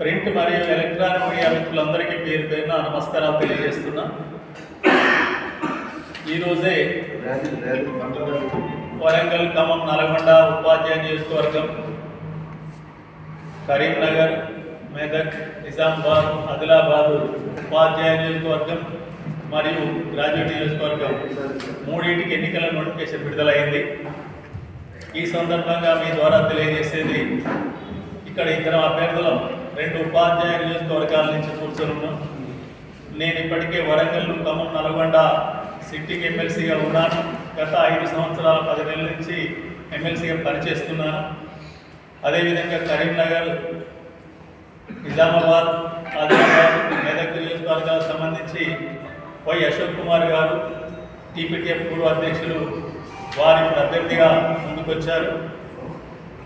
Print మరియు electronic media మిత్రులందరికీ పేరు పేరున నమస్కారాలు తెలియజేస్తున్నా. ఈరోజే వరంగల్ ఖమ్మం నల్గొండ ఉపాధ్యాయ నియోజకవర్గం కరీంనగర్ మెదక్ నిజామాబాద్ ఆదిలాబాద్ ఉపాధ్యాయ నియోజకవర్గం మరియు గ్రాడ్యుయేట్ నియోజకవర్గం మూడింటికి ఎన్నికల నోటిఫికేషన్ విడుదలైంది. ఈ సందర్భంగా మీ ద్వారా తెలియజేసేది ఇక్కడ ఇద్దరు అభ్యర్థులం రెండు ఉపాధ్యాయ నియోజకవర్గాల నుంచి కూర్చొనున్నాం నేను ఇప్పటికే వరంగల్ ఖమ్మం నల్గొండ సిట్టింగ్ ఎమ్మెల్సీగా ఉన్నాను. గత ఐదు సంవత్సరాల పది నెలల నుంచి ఎమ్మెల్సీగా పనిచేస్తున్నాను. అదేవిధంగా కరీంనగర్ నిజామాబాద్ ఆదిలాబాద్ మెదక్ నియోజకవర్గాలకు సంబంధించి వై అశోక్ కుమార్ గారు టీపీటీఎఫ్ పూర్వ అధ్యక్షులు వారి ప్రత్యర్థిగా అభ్యర్థిగా ముందుకొచ్చారు.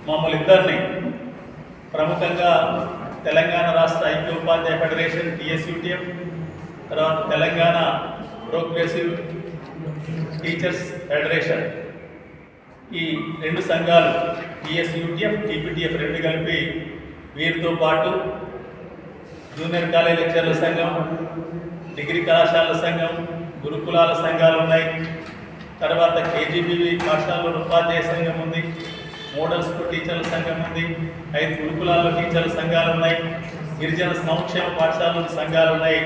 మమ్మల్ని ఇద్దరిని ప్రముఖంగా తెలంగాణ రాష్ట్ర ఐక్య ఉపాధ్యాయ ఫెడరేషన్ టీఎస్యూటీఎఫ్ తర్వాత తెలంగాణ ప్రోగ్రెసివ్ టీచర్స్ ఫెడరేషన్. ఈ రెండు సంఘాలు టీఎస్యూటీఎఫ్ టీపీటీఎఫ్ రెండు కలిపి వీరితో పాటు జూనియర్ కాలేజ్ లెక్చర్ల సంఘం డిగ్రీ కళాశాలల సంఘం గురుకులాల సంఘాలు ఉన్నాయి. తర్వాత కేజీబీవీ పాఠశాలలో ఉపాధ్యాయ సంఘం ఉంది. మోడల్ టీచర్ల సంఘం ఉంది. ఐదు గురుకులాల్లో టీచర్ల సంఘాలు ఉన్నాయి. గిరిజన సంక్షేమ పాఠశాలల సంఘాలు ఉన్నాయి.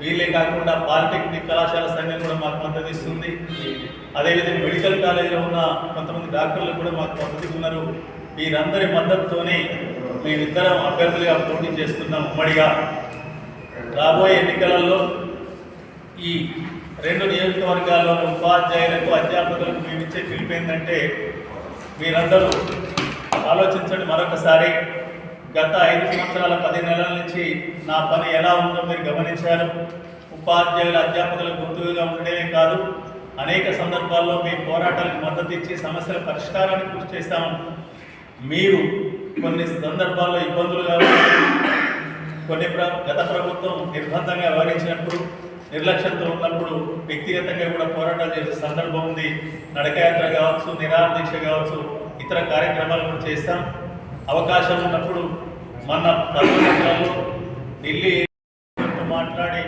వీళ్ళే కాకుండా పాలిటెక్నిక్ కళాశాల సంఘం కూడా మాకు మద్దతు ఇస్తుంది. అదేవిధంగా మెడికల్ కాలేజీలో ఉన్న కొంతమంది డాక్టర్లు కూడా మాకు మద్దతు ఉన్నారు వీరందరి మద్దతుతోనే మేమిద్దరం అభ్యర్థులుగా పోటీ చేస్తున్నాం ఉమ్మడిగా. రాబోయే ఎన్నికలలో ఈ రెండు నియోజకవర్గాల్లోని ఉపాధ్యాయులకు అధ్యాపకులకు మేము ఇచ్చే పిలుపు ఏంటంటే మీరందరూ ఆలోచించండి మరొకసారి. గత ఐదు సంవత్సరాల పది నెలల నుంచి నా పని ఎలా ఉందో మీరు గమనించారు. ఉపాధ్యాయుల అధ్యాపకుల గుర్తుగా ఉండడమే కాదు అనేక సందర్భాల్లో మీ పోరాటాలకు మద్దతు ఇచ్చి సమస్యల పరిష్కారానికి కృషి చేస్తాము మీరు కొన్ని సందర్భాల్లో ఇబ్బందులు కావచ్చు. కొన్ని ప్ర గత ప్రభుత్వం నిర్బంధంగా వ్యవహరించినప్పుడు నిర్లక్ష్యంతో ఉన్నప్పుడు వ్యక్తిగతంగా కూడా పోరాటాలు చేసే సందర్భం ఉంది. నడకయాత్ర కావచ్చు నిరాదీక్ష కావచ్చు ఇతర కార్యక్రమాలు కూడా చేస్తాం. అవకాశం ఉన్నప్పుడు మన పదవులలో ఢిల్లీ మాట్లాడి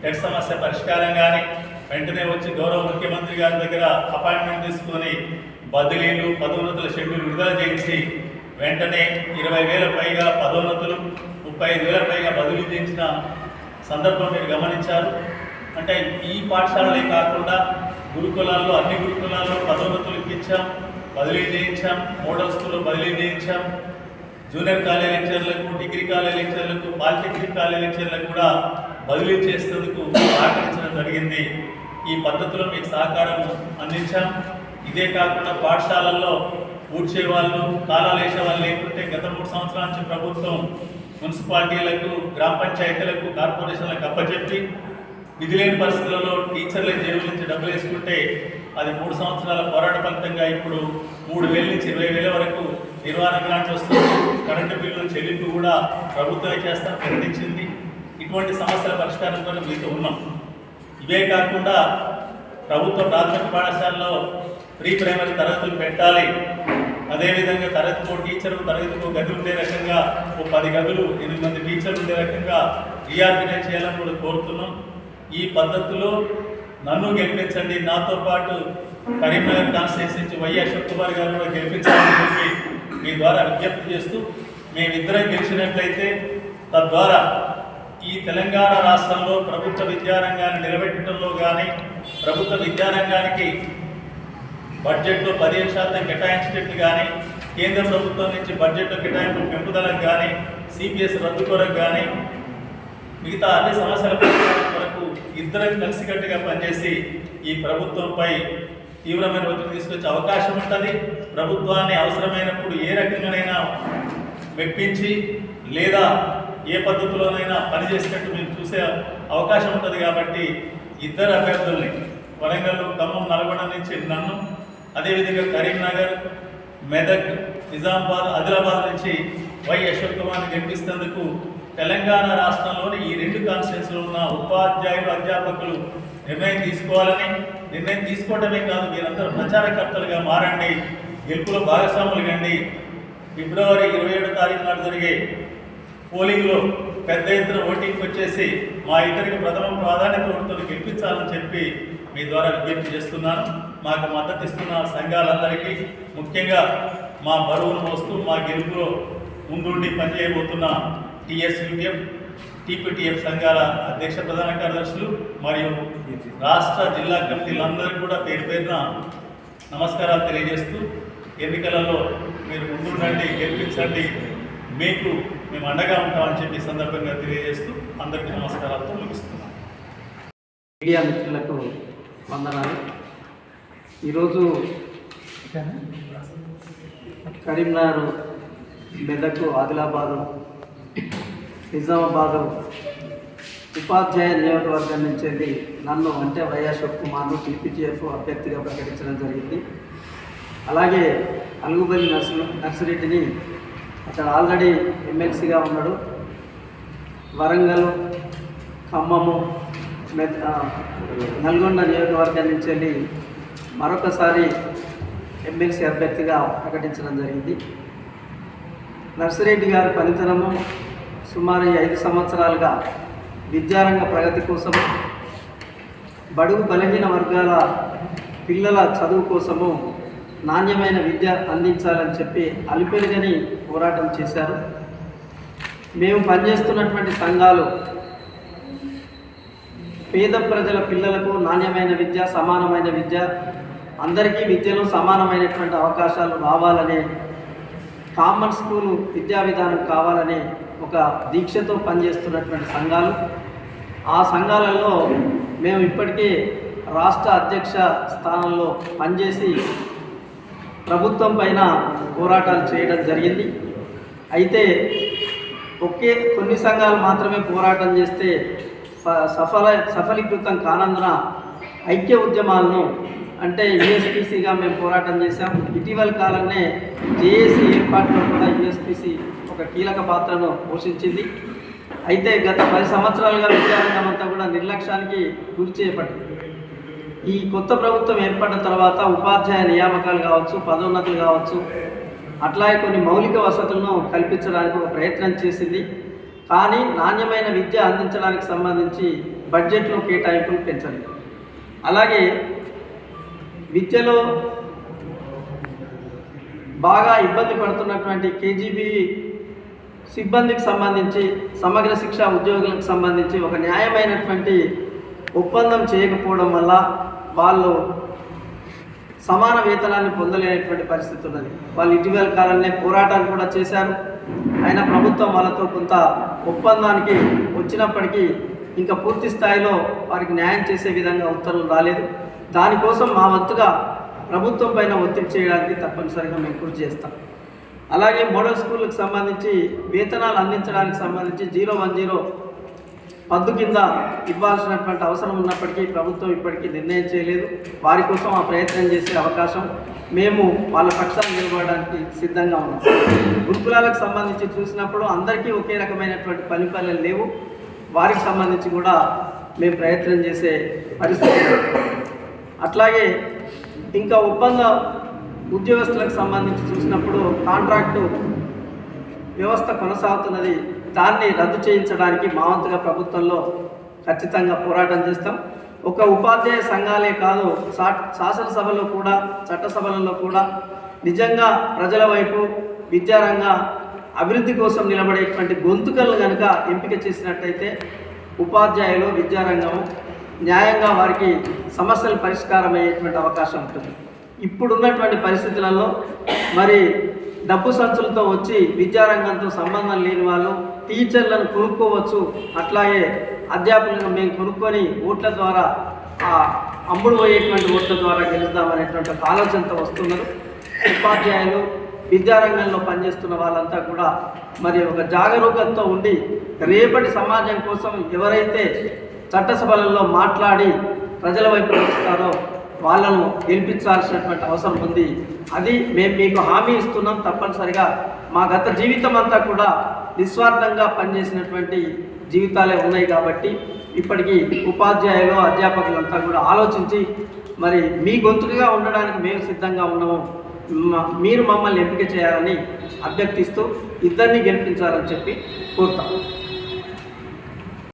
టెట్ సమస్య పరిష్కారం కానీ వెంటనే వచ్చి గౌరవ ముఖ్యమంత్రి గారి దగ్గర అపాయింట్మెంట్ తీసుకొని బదిలీలు పదోన్నతుల షెడ్యూల్ విడుదల చేయించి వెంటనే ఇరవై వేల పైగా పదోన్నతులు ముప్పై ఐదు వేల పైగా బదిలీ చేయించిన సందర్భం మీరు గమనించారు. అంటే ఈ పాఠశాలలే కాకుండా గురుకులాల్లో అన్ని గురుకులాల్లో పదోన్నతులు ఇప్పించాం. బదిలీ చేయించాం మోడల్ స్కూల్లో బదిలీ చేయించాం. జూనియర్ కాలేజ్ లెక్చర్లకు డిగ్రీ కాలేజ్ లెక్చర్లకు పాలిటెక్నిక్ కాలేజ్ లెక్చర్లకు కూడా బదిలీ చేసేందుకు సహకరించడం జరిగింది. ఈ పద్ధతిలో మీకు సహకారం అందించాం. ఇదే కాకుండా పాఠశాలల్లో ఊడ్చే వాళ్ళు కాలాలు వేసే వాళ్ళు లేకుంటే గత మూడు సంవత్సరాల నుంచి ప్రభుత్వం మున్సిపాలిటీలకు గ్రామ పంచాయతీలకు కార్పొరేషన్లకు అప్పచెప్పి విధి లేని పరిస్థితులలో టీచర్ల జేబుల నుంచి డబ్బులు వేసుకుంటే అది మూడు సంవత్సరాల పోరాట ఫలితంగా ఇప్పుడు మూడు వేల నుంచి ఇరవై వేల వరకు నిర్వహణ గ్రాంట్ వస్తుంది. కరెంటు బిల్లుల చెల్లింపు కూడా ప్రభుత్వమే చేస్తాను ప్రకటించింది. ఇటువంటి సమస్యల పరిష్కారం కోసం మీతో ఉన్నాం. ఇవే కాకుండా ప్రభుత్వ ప్రాథమిక పాఠశాలలో ప్రీ ప్రైమరీ తరగతులు పెట్టాలి. అదేవిధంగా తరగతికో టీచరు తరగతికో గదులు ఉండే రకంగా ఓ పది గదులు ఎనిమిది మంది టీచర్లు ఉండే రకంగా రీఆర్గనైజ్ చేయాలని కూడా కోరుతున్నాం. ఈ పద్ధతిలో నన్ను గెలిపించండి. నాతో పాటు కరీంనగర్ కాన్స్టిట్యూన్సీ నుంచి వై అశోక్ కుమార్ గారు కూడా గెలిపించాలని చెప్పి మీ ద్వారా విజ్ఞప్తి చేస్తూ మేమిద్దరం గెలిచినట్లయితే తద్వారా ఈ తెలంగాణ రాష్ట్రంలో ప్రభుత్వ విద్యారంగాన్ని నిలబెట్టడంలో కానీ ప్రభుత్వ విద్యారంగానికి బడ్జెట్లో పదిహేను శాతం కేటాయించినట్లు కానీ కేంద్ర ప్రభుత్వం నుంచి బడ్జెట్లో కేటాయింపు పెంపుదలకు కానీ సిపిఎస్ రద్దు కొరకు కానీ మిగతా అన్ని సమస్యల పరిష్కారం ఇద్దరం కలిసికట్టుగా పనిచేసి ఈ ప్రభుత్వంపై తీవ్రమైన ఒత్తిడి తీసుకొచ్చే అవకాశం ఉంటుంది. ప్రభుత్వాన్ని అవసరమైనప్పుడు ఏ రకంగానైనా మెప్పించి లేదా ఏ పద్ధతిలోనైనా పనిచేసినట్టు మేము చూసే అవకాశం ఉంటుంది కాబట్టి ఇద్దరు అభ్యర్థుల్ని వరంగల్ ఖమ్మం నల్గొండ నుంచి నన్ను అదేవిధంగా కరీంనగర్ మెదక్ నిజామాబాద్ ఆదిలాబాద్ నుంచి వై అశోక్ కుమార్ని గెలిపిస్తేందుకు తెలంగాణ రాష్ట్రంలోని ఈ రెండు కాన్స్టిట్యూన్స్లో ఉన్న ఉపాధ్యాయులు అధ్యాపకులు నిర్ణయం తీసుకోవాలని నిర్ణయం తీసుకోవడమే కాదు మీరందరూ ప్రచారకర్తలుగా మారండి గెలుపులో భాగస్వాములు కండి. ఫిబ్రవరి ఇరవై ఏడు తారీఖు నాడు జరిగే పోలింగ్లో పెద్ద ఎత్తున ఓటింగ్కి వచ్చేసి మా ఇద్దరికి ప్రథమ ప్రాధాన్యత ఓటుతో గెలిపించాలని చెప్పి మీ ద్వారా విజ్ఞప్తి చేస్తున్నాను. మాకు మద్దతు ఇస్తున్న సంఘాలందరికీ ముఖ్యంగా మా బరువును మోస్తూ మా గెలుపులో ముందుండి పనిచేయబోతున్న టీఎస్యూటీఎఫ్ టీపీటీఎఫ్ సంఘాల అధ్యక్ష ప్రధాన కార్యదర్శులు మరియు రాష్ట్ర జిల్లా కమిటీలందరికీ కూడా పేరు పేరున నమస్కారాలు తెలియజేస్తూ ఎన్నికలలో మీరు ముందుండండి గెలిపించండి మీకు మేము అండగా ఉంటామని చెప్పి ఈ సందర్భంగా తెలియజేస్తూ అందరికీ నమస్కారాలతో ముగిస్తున్నాను మీడియా మిత్రులకు వందనాలు. ఈరోజు కరీంనగర్ మెదక్ ఆదిలాబాదు నిజామాబాద్ ఉపాధ్యాయ నియోజకవర్గం నుంచి వెళ్ళి నన్ను అంటే వైఎస్ కుమార్ను టీపీటీఎఫ్ అభ్యర్థిగా ప్రకటించడం జరిగింది. అలాగే అలుగుబల్లి నర్సు నర్సిరెడ్డిని అతను ఆల్రెడీ ఎమ్మెల్సీగా ఉన్నాడు. వరంగల్ ఖమ్మము మెద- నల్గొండ నియోజకవర్గం నుంచి వెళ్ళి మరొకసారి ఎమ్మెల్సీ అభ్యర్థిగా ప్రకటించడం జరిగింది. నర్సిరెడ్డి గారి పనితనము సుమారు ఐదు సంవత్సరాలుగా విద్యారంగ ప్రగతి కోసము బడుగు బలహీన వర్గాల పిల్లల చదువు కోసము నాణ్యమైన విద్య అందించాలని చెప్పి అలిపెరుగని పోరాటం చేశారు. మేము పనిచేస్తున్నటువంటి సంఘాలు పేద ప్రజల పిల్లలకు నాణ్యమైన విద్య సమానమైన విద్య అందరికీ విద్యలో సమానమైనటువంటి అవకాశాలు రావాలనే కామన్ స్కూల్ విద్యా విధానం కావాలనే ఒక దీక్షతో పనిచేస్తున్నటువంటి సంఘాలు. ఆ సంఘాలలో మేము ఇప్పటికే రాష్ట్ర అధ్యక్ష స్థానంలో పనిచేసి ప్రభుత్వం పైన పోరాటాలు చేయడం జరిగింది. అయితే ఒకే కొన్ని సంఘాలు మాత్రమే పోరాటం చేస్తే స- సఫల సఫలీకృతం కానందున ఐక్య ఉద్యమాలను అంటే యుఎస్పిసిగా మేము పోరాటం చేశాం. ఇటీవల కాలంలో జేఏసీ ఏర్పాటులో కూడా యుఎస్పిసి ఒక కీలక పాత్రను పోషించింది. అయితే గత పది సంవత్సరాలుగా విద్యారంగం అంతా కూడా నిర్లక్ష్యానికి గురి చేయబడింది. ఈ కొత్త ప్రభుత్వం ఏర్పడిన తర్వాత ఉపాధ్యాయ నియామకాలు కావచ్చు పదోన్నతులు కావచ్చు అట్లాగే కొన్ని మౌలిక వసతులను కల్పించడానికి ఒక ప్రయత్నం చేసింది. కానీ నాణ్యమైన విద్య అందించడానికి సంబంధించి బడ్జెట్లో కేటాయింపులు పెంచలేదు. అలాగే విద్యలో బాగా ఇబ్బంది పడుతున్నటువంటి కేజీబీ సిబ్బందికి సంబంధించి సమగ్ర శిక్ష ఉద్యోగులకు సంబంధించి ఒక న్యాయమైనటువంటి ఒప్పందం చేయకపోవడం వల్ల వాళ్ళు సమాన వేతనాన్ని పొందలేనటువంటి పరిస్థితి ఉన్నది. వాళ్ళు ఇటీవల కాలంలో పోరాటాలు కూడా చేశారు. అయినా ప్రభుత్వం వాళ్ళతో కొంత ఒప్పందానికి వచ్చినప్పటికీ ఇంకా పూర్తి స్థాయిలో వారికి న్యాయం చేసే విధంగా ఉత్తర్వులు రాలేదు. దానికోసం మా వంతుగా ప్రభుత్వం పైన ఒత్తిడి చేయడానికి తప్పనిసరిగా మేము కృషి చేస్తాం. అలాగే మోడల్ స్కూళ్ళకు సంబంధించి వేతనాలు అందించడానికి సంబంధించి జీరో వన్ జీరో పద్దు కింద ఇవ్వాల్సినటువంటి అవసరం ఉన్నప్పటికీ ప్రభుత్వం ఇప్పటికీ నిర్ణయం చేయలేదు. వారి కోసం ఆ ప్రయత్నం చేసే అవకాశం మేము వాళ్ళ పక్షాన్ని నిలబడడానికి సిద్ధంగా ఉన్నాం. గురుకులాలకు సంబంధించి చూసినప్పుడు అందరికీ ఒకే రకమైనటువంటి పని పనులు లేవు. వారికి సంబంధించి కూడా మేము ప్రయత్నం చేసే పరిస్థితి అట్లాగే ఇంకా ఒప్పంద ఉద్యోగస్తులకు సంబంధించి చూసినప్పుడు కాంట్రాక్టు వ్యవస్థ కొనసాగుతున్నది దాన్ని రద్దు చేయించడానికి మా వంతుగా ప్రభుత్వంలో ఖచ్చితంగా పోరాటం చేస్తాం. ఒక ఉపాధ్యాయ సంఘాలే కాదు శా- శాసనసభలో కూడా చట్టసభలలో కూడా నిజంగా ప్రజల వైపు విద్యారంగ అభివృద్ధి కోసం నిలబడేటువంటి గొంతుకలను కనుక ఎంపిక చేసినట్టయితే ఉపాధ్యాయులు విద్యారంగము న్యాయంగా వారికి సమస్యలు పరిష్కారం అయ్యేటువంటి అవకాశం ఉంటుంది. ఇప్పుడున్నటువంటి పరిస్థితులలో మరి డబ్బు సంచులతో వచ్చి విద్యారంగంతో సంబంధం లేని వాళ్ళు టీచర్లను కొనుక్కోవచ్చు. అట్లాగే అధ్యాపకులను మేము కొనుక్కొని ఓట్ల ద్వారా ఆ అమ్ముడు పోయేటువంటి ఓట్ల ద్వారా గెలుద్దామనేటువంటి ఒక ఆలోచనతో వస్తున్నారు. ఉపాధ్యాయులు విద్యారంగంలో పనిచేస్తున్న వాళ్ళంతా కూడా మరి ఒక జాగరూకతతో ఉండి రేపటి సమాజం కోసం ఎవరైతే చట్టసభలలో మాట్లాడి ప్రజల వైపు నడుస్తారో వాళ్ళను గెలిపించాల్సినటువంటి అవసరం ఉంది. అది మేము మీకు హామీ ఇస్తున్నాం తప్పనిసరిగా. మా గత జీవితం అంతా కూడా నిస్వార్థంగా పనిచేసినటువంటి జీవితాలే ఉన్నాయి కాబట్టి ఇప్పటికీ ఉపాధ్యాయులు అధ్యాపకులంతా కూడా ఆలోచించి మరి మీ గొంతుగా ఉండడానికి మేము సిద్ధంగా ఉన్నాము. మీరు మమ్మల్ని ఎంపిక చేయాలని అభ్యర్థిస్తూ ఇద్దరిని గెలిపించాలని చెప్పి కోరుతాము